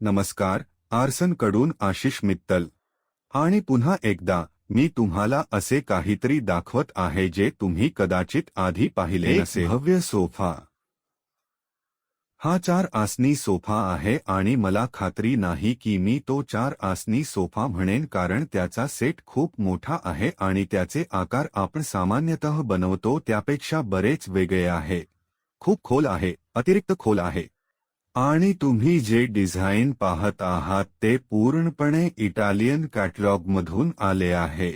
नमस्कार आर्सनकडून आशिष मित्तल. आणि पुन्हा एकदा मी तुम्हाला असे काहीतरी दाखवत आहे जे तुम्ही कदाचित आधी पाहिले नसे भव्य सोफा. हा चार आसनी सोफा आहे आणि मला खात्री नाही की मी तो चार आसनी सोफा म्हणेन कारण त्याचा सेट खूप मोठा आहे आणि त्याचे आकार आपण सामान्यतः बनवतो त्यापेक्षा बरेच वेगळे आहे. खूप खोल आहे अतिरिक्त खोल आहे. आणि तुम्ही जे डिझाईन पाहत आहात ते पूर्णपणे इटालियन कॅटलॉगमधून आले आहे.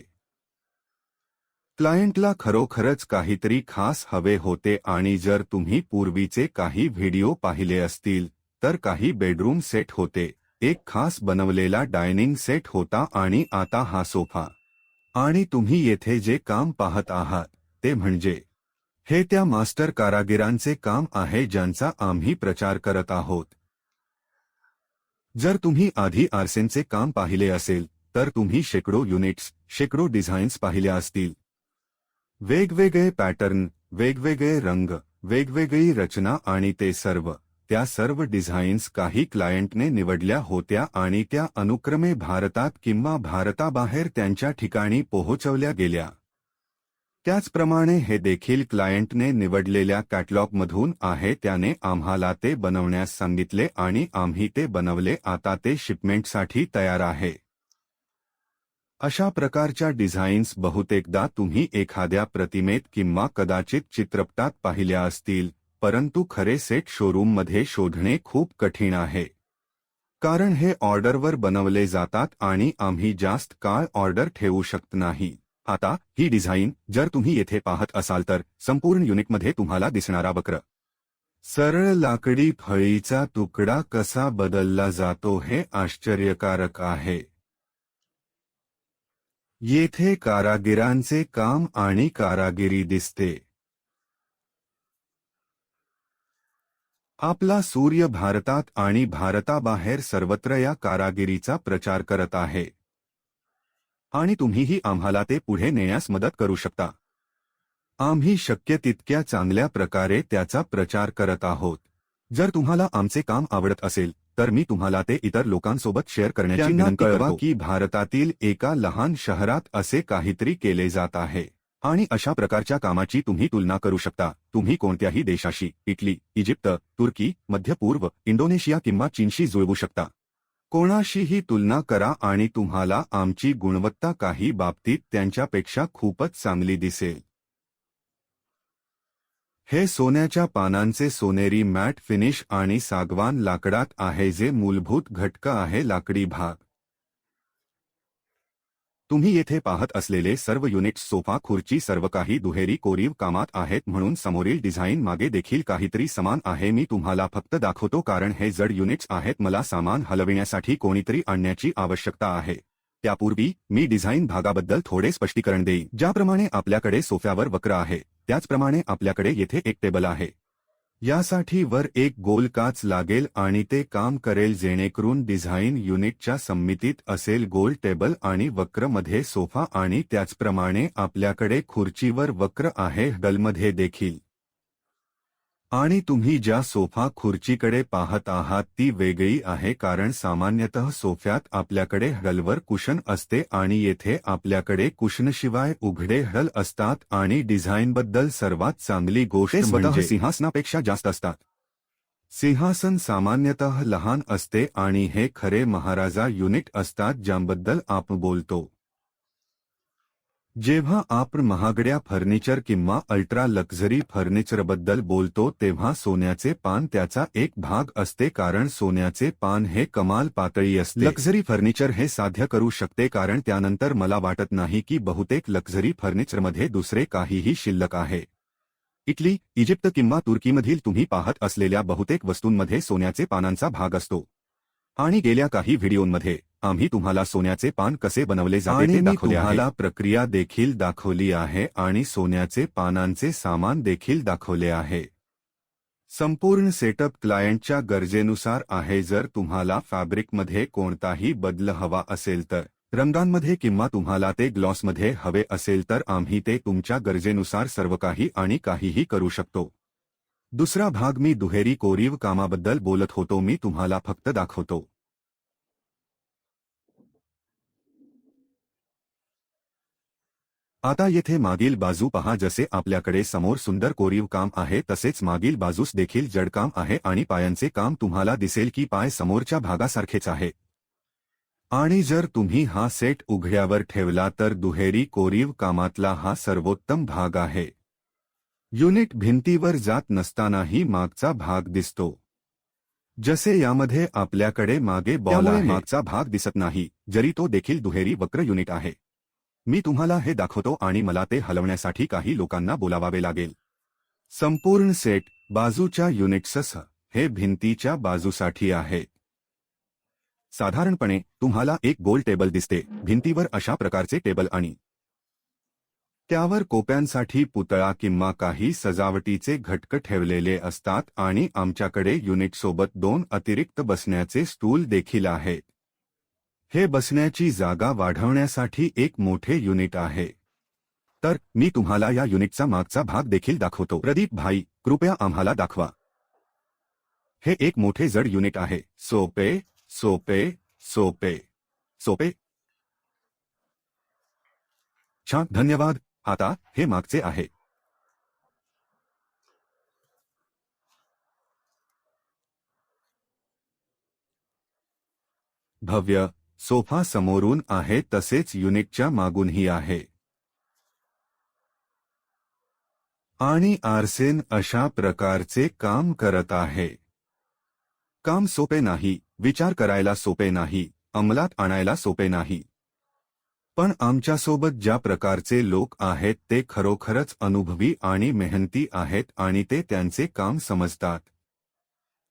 क्लायंटला खरोखरच काहीतरी खास हवे होते आणि जर तुम्ही पूर्वीचे काही व्हिडिओ पाहिले असतील तर काही बेडरूम सेट होते एक खास बनवलेला डायनिंग सेट होता आणि आता हा सोफा. आणि तुम्ही येथे जे काम पाहत आहात ते म्हणजे हे त्या मास्टर कारागिरांचे काम आहे ज्यांचा आम्ही प्रचार करत आहोत. जर तुम्ही आधी आरसेनचे काम पाहिले असेल तर तुम्ही शेकडो युनिट्स शेकडो डिझाईन्स पाहिल्या असतील. वेगवेगळे पॅटर्न वेगवेगळे रंग वेगवेगळी रचना आणि ते सर्व त्या सर्व डिझाईन्स काही क्लायंटने निवडल्या होत्या आणि त्या अनुक्रमे भारतात किंवा भारताबाहेर त्यांच्या ठिकाणी पोहोचवल्या गेल्या. त्याचप्रमाणे हे देखील क्लायंटने निवडलेल्या कॅटलॉगमधून आहे त्याने आम्हाला ते बनवण्यास सांगितले आणि आम्ही ते बनवले आता ते शिपमेंटसाठी तयार आहे. अशा प्रकारच्या डिझाईन्स बहुतेकदा तुम्ही एखाद्या प्रतिमेत किंवा कदाचित चित्रपटात पाहिल्या असतील परंतु खरे सेट शोरूममध्ये शोधणे खूप कठीण आहे. कारण हे ऑर्डरवर बनवले जातात आणि आम्ही जास्त काळ ऑर्डर ठेवू शकत नाही. आता ही डिझाईन जर तुम्ही येथे पाहत असाल तर संपूर्ण युनिटमध्ये तुम्हाला दिसणारा वक्र. सरळ लाकडी फळीचा तुकडा कसा बदलला जातो हे आश्चर्यकारक आहे. येथे कारागिरांचे काम आणि कारागिरी दिसते. आपला सूर्य भारतात आणि भारताबाहेर सर्वत्र या कारागिरीचा प्रचार करत आहे. आणि तुम्हीही आम्हाला ते पुढे नेण्यास मदत करू शकता. आम्ही शक्य तितक्या चांगल्या प्रकारे त्याचा प्रचार करत आहोत. जर तुम्हाला आमचे काम आवडत असेल तर मी तुम्हाला ते इतर लोकांसोबत शेअर करण्याची कळवा की भारतातील एका लहान शहरात असे काहीतरी केले जात आहे. आणि अशा प्रकारच्या कामाची तुम्ही तुलना करू शकता. तुम्ही कोणत्याही देशाशी इटली इजिप्त तुर्की मध्य पूर्व इंडोनेशिया किंवा चीनशी जुळवू शकता. कोणाशीही तुलना करा आणि तुम्हाला आमची गुणवत्ता काही बाबतीत त्यांच्यापेक्षा खूपच चांगली दिसेल. हे सोन्याच्या पानांचे सोनेरी मॅट फिनिश आणि सागवान लाकडात आहे जे मूलभूत घटक आहे लाकडी भाग. तुम्ही येथे पाहत असलेले सर्व युनिट्स सोफा खुर्ची सर्व काही दुहेरी कोरीव कामात आहेत म्हणून समोरील डिझाईन मागे देखील काहीतरी समान आहे. मी तुम्हाला फक्त दाखवतो कारण हे जड युनिट्स आहेत. मला सामान हलविण्यासाठी कोणीतरी आणण्याची आवश्यकता आहे. त्यापूर्वी मी डिझाईन भागाबद्दल थोडे स्पष्टीकरण देईन. ज्याप्रमाणे आपल्याकडे सोफ्यावर वक्र आहे त्याचप्रमाणे आपल्याकडे येथे एक टेबल आहे. यासाठी वर एक गोल काच लागेल आणि ते काम करेल जेणेकरून डिझाईन युनिटच्या संमितीत असेल गोल टेबल आणि वक्रमध्ये सोफा आणि त्याचप्रमाणे आपल्याकडे खुर्चीवर वक्र आहे हडलमध्ये देखील. आणि तुम्ही ज्या सोफा खुर्चीकडे पाहत आहात ती वेगळी आहे कारण सामान्यतः सोफ्यात आपल्याकडे हडलवर कुशन असते आणि येथे आपल्याकडे कुशनशिवाय उघडे हडल असतात आणि डिझाईनबद्दल सर्वात चांगली गोष्ट स्वतः सिंहासनापेक्षा जास्त असतात. सिंहासन सामान्यतः लहान असते आणि हे खरे महाराजा युनिट असतात ज्याबद्दल आपण बोलतो. जेव्हा आपण महागड्या फर्निचर किंवा अल्ट्रा लक्झरी फर्निचरबद्दल बोलतो तेव्हा सोन्याचे पान त्याचा एक भाग असते कारण सोन्याचे पान हे कमाल पातळी असते. लक्झरी फर्निचर हे साध्य करू शकते कारण त्यानंतर मला वाटत नाही की बहुतेक लक्झरी फर्निचरमध्ये दुसरे काहीही शिल्लक आहे. इटली इजिप्त किंवा तुर्कीमधील तुम्ही पाहत असलेल्या बहुतेक वस्तूंमध्ये सोन्याचे पानांचा भाग असतो. आणि गेल्या काही व्हिडिओंमध्ये आम्ही तुम्हाला सोन्याचे पान कसे बनवले जाते दाखवले आहे. तुम्हाला प्रक्रिया देखील दाखवली आहे आणि सोन्याचे पानांचे सामान देखील दाखवले आहे. संपूर्ण सेटअप क्लायंटच्या गरजेनुसार आहे. जर तुम्हाला फॅब्रिकमध्ये कोणताही बदल हवा असेल तर रंगांमध्ये किंवा तुम्हाला ते ग्लॉसमध्ये हवे असेल तर आम्ही ते तुमच्या गरजेनुसार सर्व काही आणि काहीही करू शकतो. दुसरा भाग मी दुहेरी कोरीव कामाबद्दल बोलत होतो. मी तुम्हाला फक्त दाखवतो. आता येथे मागील बाजू पहा जसे आपल्याकडे समोर सुंदर कोरीव काम आहे तसेच मागील बाजूस देखील जडकाम आहे आणि पायांचे काम तुम्हाला दिसेल की पाय समोरच्या भागासारखेच आहे. आणि जर तुम्ही हा सेट उघड्यावर ठेवला तर दुहेरी कोरीव कामातला हा सर्वोत्तम भाग आहे. युनिट भिंतीवर जात नसतानाही मागचा भाग दिसतो. जसे यामध्ये आपल्याकडे मागे बॉल मागचा भाग दिसत नाही जरी तो देखील दुहेरी वक्र युनिट आहे. मी तुम्हाला हे दाखवतो आणि मला ते हलवण्यासाठी काही लोकांना बोलावावे लागेल. संपूर्ण सेट बाजूच्या युनिट्ससह हे भिंतीच्या बाजूसाठी आहे. साधारणपणे तुम्हाला एक गोल टेबल दिसते भिंतीवर अशा प्रकारचे टेबल आणि त्यावर कोप्यांसाठी पुतळा किंवा काही सजावटीचे घटक ठेवलेले असतात आणि आमच्याकडे युनिटसोबत दोन अतिरिक्त बसण्याचे स्टूल देखील आहेत हे बसण्याची जागा वाढवण्यासाठी एक मोठे युनिट आहे. तर मी तुम्हाला या युनिटचा मागचा भाग देखील दाखवतो. प्रदीप भाई कृपया आम्हाला दाखवा. हे एक मोठे जड युनिट आहे. सोपे सोपे सोपे सोपे. छान धन्यवाद. आता हे मागचे आहे. भव्य सोफा समोरून आहे तसेच युनिटच्या मागूनही आहे. आणि आरसेन अशा प्रकारचे काम करत आहे. काम सोपे नाही विचार करायला सोपे नाही अंमलात आणायला सोपे नाही. पण आमच्यासोबत ज्या प्रकारचे लोक आहेत ते खरोखरच अनुभवी आणि मेहनती आहेत आणि ते त्यांचे काम समजतात.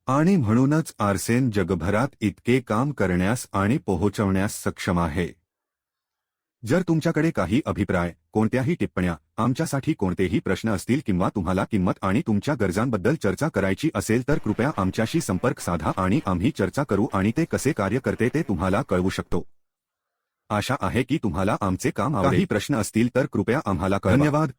आणि म्हणूनच आरसेन जगभरात इतके काम करण्यास आणि पोहोचवण्यास सक्षम आहे जर तुमच्याकडे काही अभिप्राय कोणत्याही टिप्पण्या आमच्यासाठी कोणतेही प्रश्न असतील किंवा तुम्हाला किंमत आणि तुमच्या गरजांबद्दल चर्चा करायची असेल तर कृपया आमच्याशी संपर्क साधा आणि आम्ही चर्चा करू आणि ते कसे कार्य करते ते तुम्हाला कळवू शकतो आशा आहे की तुम्हाला आमचे काम. काही प्रश्न असतील तर कृपया आम्हाला. धन्यवाद